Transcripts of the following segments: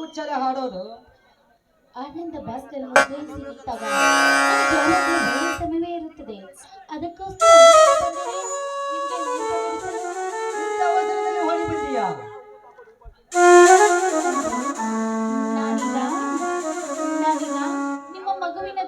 ಮುಚ್ಚಲೆ ಹಾಡೋದು. ಆನಂದ ಭಾಸ್ಕರ್ ಸಮಯವೇ ಇರುತ್ತದೆ. ಅದಕ್ಕೋಸ್ಕರ ನಾನೀಗ ನಾನೀಗ ನಿಮ್ಮ ಮಗುವಿನ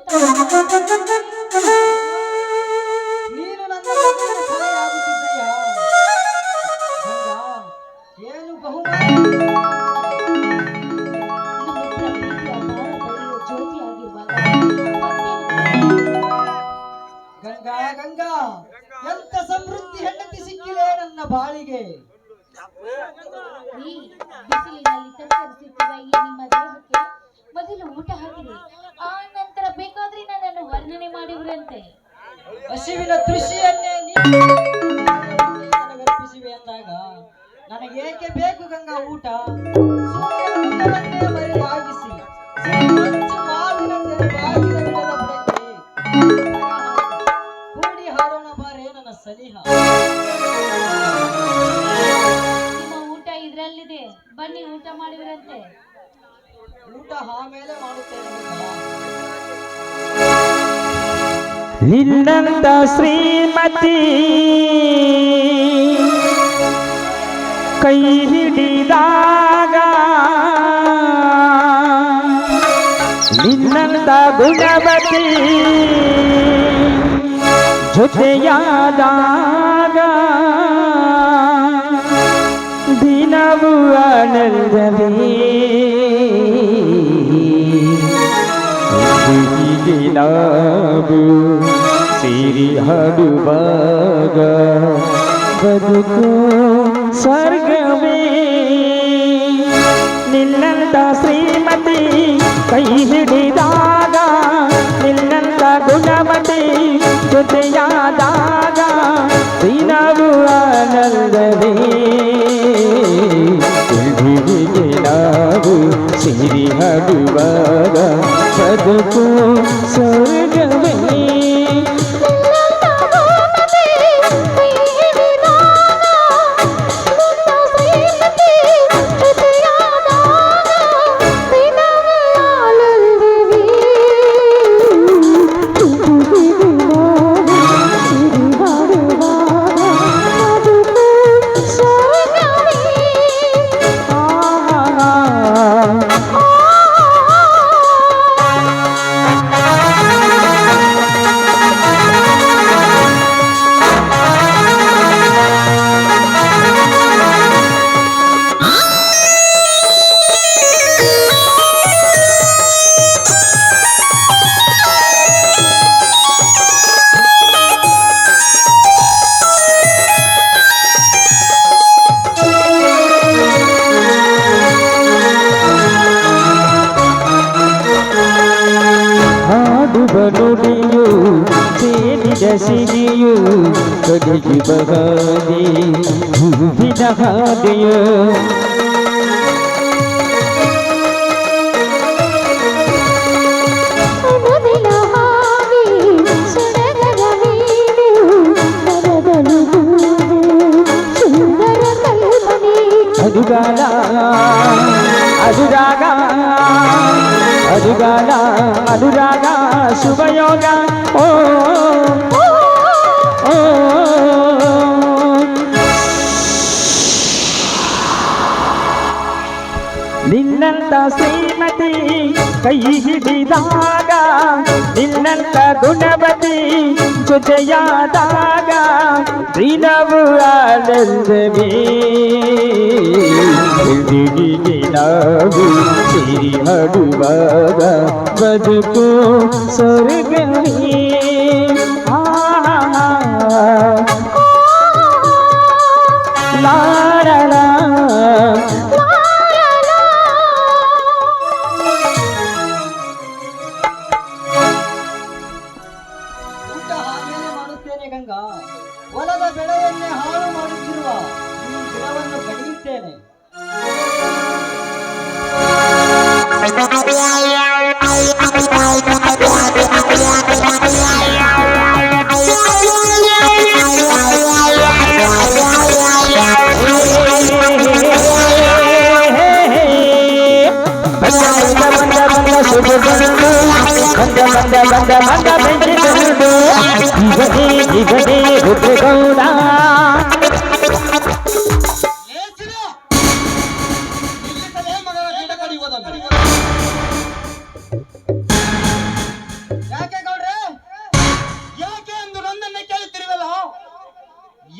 ಕೃಷಿಯನ್ನೇ ನೀನು ನನಗರ್ಪಿಸಿವೆ ಅಂದಾಗ ನನಗೇಕೆ ಬೇಕು ಗಂಗಾ ಊಟ? ಸೂರ್ಯನ ಮುಖವನ್ನೇ ಮರೆಯಾಗಿಸಿ ಸಿರಿಮಂಚು ಮಾವಿನಂತೆ ಬಾಗಿದ ಗಿಡದ ಬುಡಕ್ಕೆ ಕೂಡಿ ಹಾಡೋಣ ಬಾರೆ ನನ್ನ ಸಲಿಹ. ನಿಮ್ಮ ಊಟ ಇದ್ರಲ್ಲಿದೆ. ಬನ್ನಿ ಊಟ ಮಾಡಿವ್ರಂತೆ. ಊಟ ಆಮೇಲೆ ಮಾಡುತ್ತೇನೆ. ಗಂಗಾ. ನಿನ್ನಂತ ಶ್ರೀಮತಿ ಕೈ ಹಿಡಿದಾಗ ನಿನ್ನಂತ ಗುಣವತಿ ಜೊತೆಯಾದಾಗ ದಿನವೂ ಆನಂದವೇ ಹೀಗೆ ನಾವು ಸಿರಿ ಹಡುವಾಗ ಬದುಕು ಸ್ವರ್ಗವೇ. ನಿನ್ನಂತ ಶ್ರೀಮತಿ ಕೈ ಹಿಡಿದಾಗ, ನಿನ್ನಂತ ಗುಣಮತಿ ಜೊತೆಯಾದಾಗ ದಿನವು ಆನಂದವೇ. ಹೀಗೆ ನಾವು ಸಿರಿ ಹಡುವಾಗ ಬದುಕು ಸ್ವರ್ಗವೇ. ಸೇರಿದ ಸಿರಿಯು ಕಡೆಗೆ ಬಗಾದೆ ಹೂವಿನ ಹಾದೆಯು ಅದುಗಾಲ ಅದುರಾಗ ಅದುಗಾಲ ಅನುರಾಗ ಶುಭಯೋಗ ಕೈ ಹಿಡಿದಾಗ ನಿನ್ನಂತ ಗುಣವತಿ ಜೊತೆಯಾದಾಗ ದಿನವು ಆನಂದವೇ. ಹಿಡಿಗೆ ನಾವು ಸಿರಿ ಹಡುವಾಗ ಬದುಕು ಸ್ವರ್ಗವೇ ಮಂದ ಮಂದ ಬೆಳೆದುಕೊಂಡು ಜಿಗದೆ ಜಿಗದೆ ರುದ್ರಗೌಡ.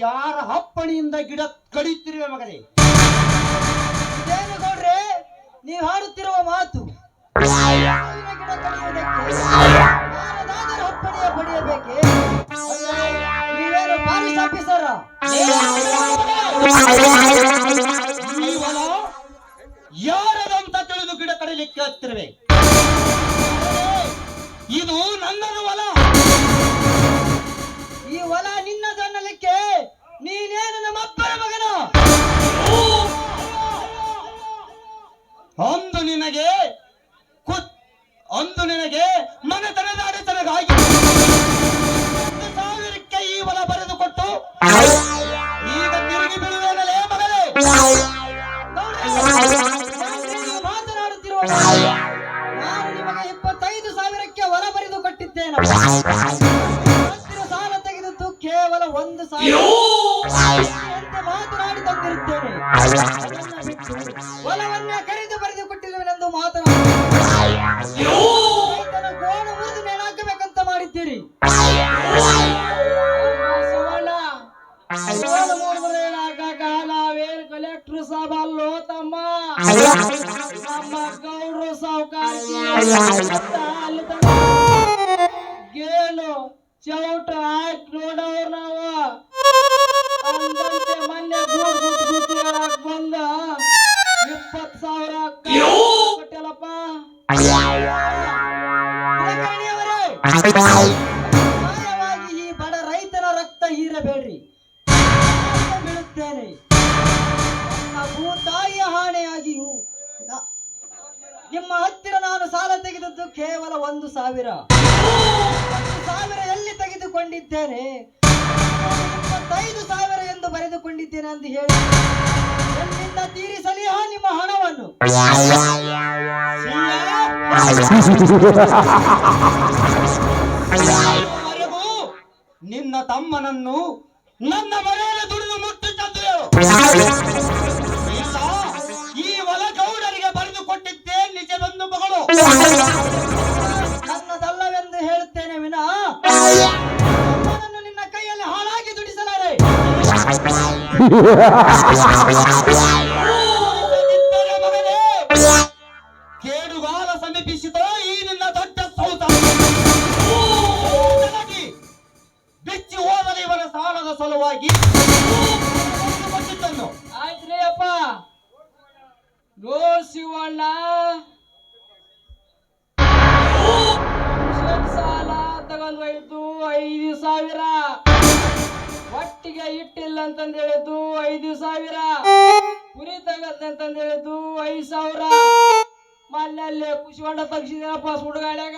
ಯಾರ ಹಪ್ಪಣಿಯಿಂದ ಗಿಡ ಕಡಿಯುತ್ತಿರುವ ಮಗನೇ? ಗೌಡ್ರೆ? ನೀವು ಹಾಡುತ್ತಿರುವ ಮಾತು. ಗಿಡ ಕಡಿಯುವುದಕ್ಕೆ ಯಾರದಾದರೂ ಅಪ್ಪಣೆಯ ಪಡೆಯಬೇಕೆ? ನೀವೇನು ಪಾಲಿಸ್ ಆಫೀಸರ್ ಈ ಯಾರದಂತ ತಿಳಿದು ಗಿಡ ಕಡಿಲಿಕ್ಕೆ ಹತ್ತಿರವೆ? ಇದು ನನ್ನದು ಹೊಲ. ಕೇವಲ ಒಂದು ಸಾವಿರ ಕರೆದು ಮಾತನಾಡಿ ತಂದಿರುತ್ತೇನೆ. ಬರೆದು ಕೊಟ್ಟಿರುವೆನೆಂದು ಮಾತನಾಡಿ. ರೈತನ ಗೋಣು ಮುರಿದು ನೇಣಾಕಬೇಕಂತ ಮಾಡಿದ್ದೀರಿ. ನಾವೇನು ಕಲೆಕ್ಟ್ರು ಸಾಬ್ ಅಲ್ಲೋ ತಮ್ಮ. ನಮ್ಮ ಗೌಡ್ರು ಸಾವುಕಾರ ಗೇಣು ಚೌಟ ಹಾಕಿ ನೋಡವ್ರ ನಾವು. ಅಂದಂತೆ ಮೊನ್ನೆ ಗೂಡ್ ಗುಟ್ ಗುಟ್ಟಿ ಹೇಳಕ್ ಬಂದ? ಇಪ್ಪತ್ ಸಾವಿರ ಕೊಟ್ಟಲ್ಲಪ್ಪ ಈ ಬಡ ರೈತನ ರಕ್ತ ಹೀರಬೇಡ್ರಿ. ಬೀಳುತ್ತೇನೆ ಭೂತಾಯಿಯ ಹಾನಿಯಾಗಿಯೂ ನಿಮ್ಮ ಹತ್ತಿರ ನಾನು ಸಾಲ ತೆಗೆದದ್ದು ಕೇವಲ ಒಂದು ಸಾವಿರ. ತೆಗೆದುಕೊಂಡಿದ್ದೇನೆ ಇಪ್ಪತ್ತೈದು ಸಾವಿರ ಎಂದು ಬರೆದುಕೊಂಡಿದ್ದೇನೆ ಅಂತ ಹೇಳಿ ಎಲ್ಲಿಂದ ತೀರಿಸಲಿ ನಿಮ್ಮ ಹಣವನ್ನು? ನಿನ್ನ ತಮ್ಮನನ್ನು ನನ್ನ ಮನೆಯಲ್ಲಿ ದುಡಿದು ಮುಟ್ಟಿದ್ದದ್ದು ಈ ಹೊಲ ಗೌಡರಿಗೆ ಬರೆದು ಕೊಟ್ಟಿದ್ದೇ ನಿಜವೆಂದು ಮಗಳು. ನನ್ನದಲ್ಲವೆಂದು ಹೇಳುತ್ತೇನೆ ವಿನಾ. ಕೇಡುಗಾಲ ಸಮೀಪಿಸಿತೋ ಈ ನಿನ್ನ ಇವನ ಸಾಲದ ಸಲುವಾಗಿ. ಅಪ್ಪ ನೋ ಶಿವಣ್ಣ. ಸಾಲ ತಗೊಂಡು ಐದು ಸಾವಿರ. ಒಟ್ಟಿಗೆ ಇಟ್ಟಿಲ್ಲ ಅಂತಂದ ಹೇಳಿದ್ದು ಐದು ಸಾವಿರ. ಕುರಿ ಅಂತಂದ ಹೇಳಿದ್ದು ಐದು ಸಾವಿರ. ಮನೆಯಲ್ಲಿ ಕುಶ್ಕೊಂಡ ತೆಗ್ಸಿದಪ್ಪ ಸುಡುಗಾಡ್ಯಾಗ?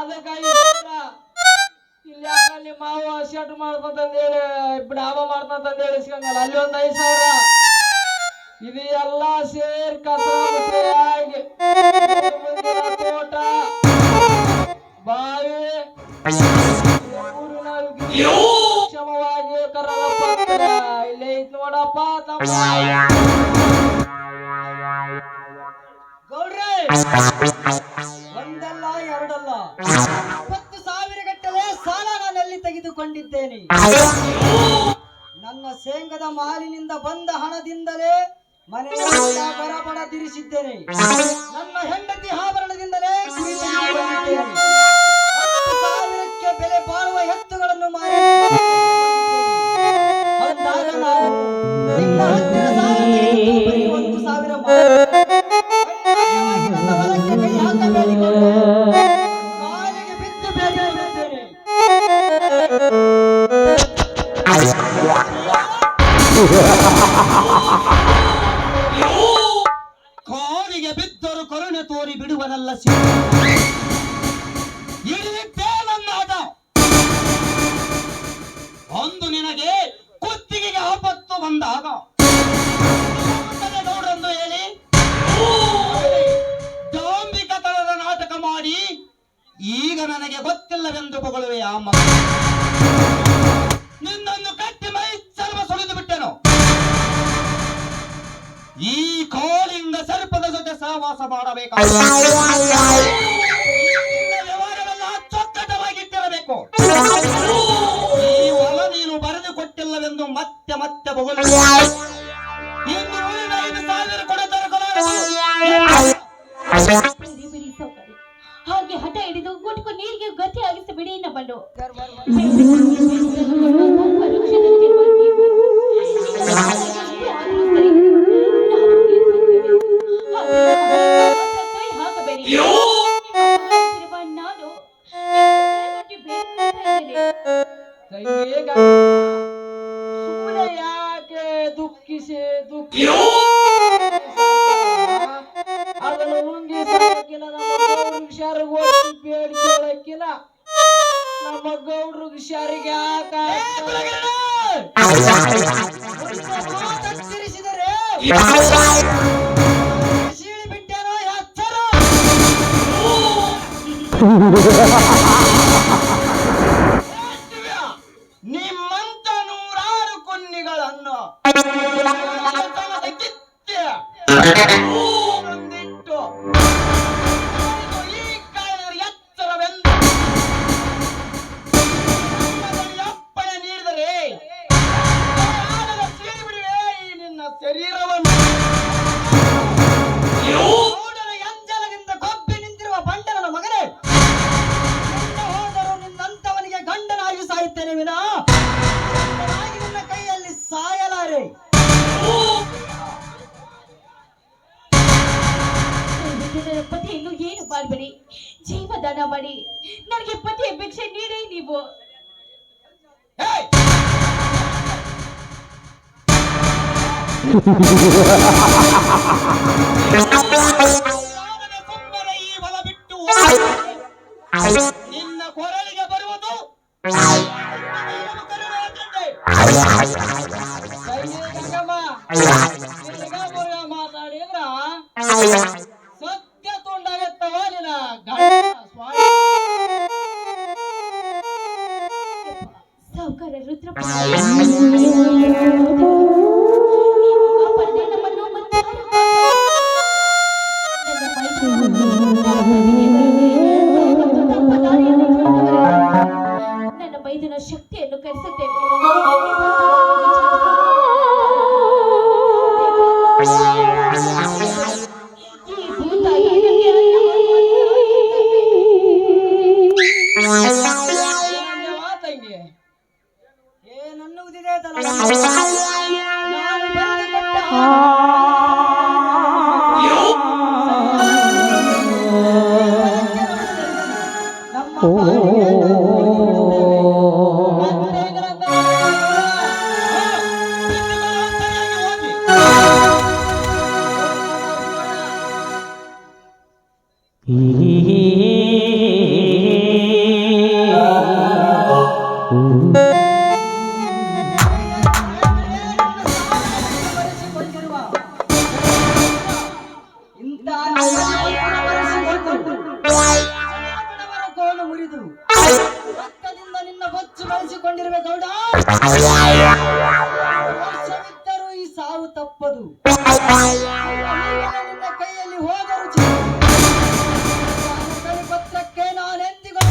ಅದಕ್ಕೆ ಐದು ಸಾವಿರ. ಇಲ್ಲಿ ಯಾರಲ್ಲಿ ಮಾವ ಶೆಟ್ ಮಾಡ್ತಂತಂದೇಳಿ ಡಾಬಾ ಮಾಡ್ತಂತಂದೇಳಿ ಇಸ್ಕೊಂಡಲ್ಲ ಅಲ್ಲಿ ಒಂದು ಐದು ಸಾವಿರ. ಇದು ಎಲ್ಲ ಸೇರಿ ಕಸಾಗಿ ತೋಟ, ಬಾವಿ. ನೋಡಪ್ಪ ಗೌಡ್ರೆ ಒಂದಲ್ಲ ಎರಡಲ್ಲ ಇಪ್ಪತ್ತು ಸಾವಿರ ಗಟ್ಟಲೆ ಸಾಲ ನಾನಲ್ಲಿ ತೆಗೆದುಕೊಂಡಿದ್ದೇನೆ ನನ್ನ ಶೇಂಗದ ಮಾಲಿನಿಂದ ಬಂದ ಹಣದಿಂದಲೇ ಮನೆ ಬರಬಡ ತಿರಿಸಿದ್ದೇನೆ ನನ್ನ ಹೆಂಡತಿ ಆಭರಣದಿಂದಲೇ. ಸಾವಿರಕ್ಕೆ ಬೆಲೆ ಬಾಳುವ ಎತ್ತುಗಳನ್ನು ಮಾರಿ ಸಾವಿರ ನಿನ್ನನ್ನು ಕಟ್ಟಿ ಮೈ ಸರ್ವ ಸುಳಿದು ಬಿಟ್ಟೆನು. ಈ ಕೋಲಿಂದ ಸರ್ಪದ ಜೊತೆ ಸಹವಾಸ ಮಾಡಬೇಕಾದ ವ್ಯವಹಾರವೆಲ್ಲ ಚೊಕ್ಕಟವಾಗಿಟ್ಟಿರಬೇಕು. ಈ ಒಲ ನೀನು ಬರೆದು ಕೊಟ್ಟಿಲ್ಲವೆಂದು ಮತ್ತೆ ಮತ್ತೆ ಬೊಗಲು ಇನ್ನು ಸಾವಿರ ಕೊಡ ತರಕಲಾರ ಸುಮ್ಮನೆ ಯಾಕೆ ದುಃಖಿಸಿ ದುಃಖಿ ಅದನ್ನು ನುಂಗಿ ಸಾಕಿಲ್ಲ ನಮ್ಮ ಗೌಡ್ರಿಗೆ ಶಾರಿಗೆ ಹೋಗಿ ಬೇಡಿ ಕೇಳಕ್ಕಿಲ್ಲ ನಮ್ಮ ಹುಷಾರಿಗೆ ನಿಮ್ಮಂತ ನೂರಾರು ಕೊನ್ನಿಗಳನ್ನು. ಸಾಯುತ್ತೇನೆ ವಿನ ನಿನ್ನ ಕೈಯಲ್ಲಿ ಸಾಯಲಾರೆ. ಪತಿ ಇನ್ನು ಪತಿಯನ್ನು ಏನು ಮಾಡಬೇಡಿ? ಜೀವದಾನ ಮಾಡಿ. ನನಗೆ ಪತಿಯ ಭಿಕ್ಷೆ ನೀಡಿ ನೀವು. ನಿನ್ನ ಕೊರಳಿಗೆ ಬರುವುದು? ಮೈದುನ ಶಕ್ತಿಯನ್ನು ಕರೆಸುತ್ತೇವೆ ಬಳಸಿಕೊಂಡಿರುವ ಗೌಡ. ವರ್ಷವಿದ್ದರೂ ಈ ಸಾವು ತಪ್ಪದು. ನಿನ್ನ ಕೈಯಲ್ಲಿ ಹೋದರು ಪತ್ರಕ್ಕೆ ನಾನೆಂದಿಗೂ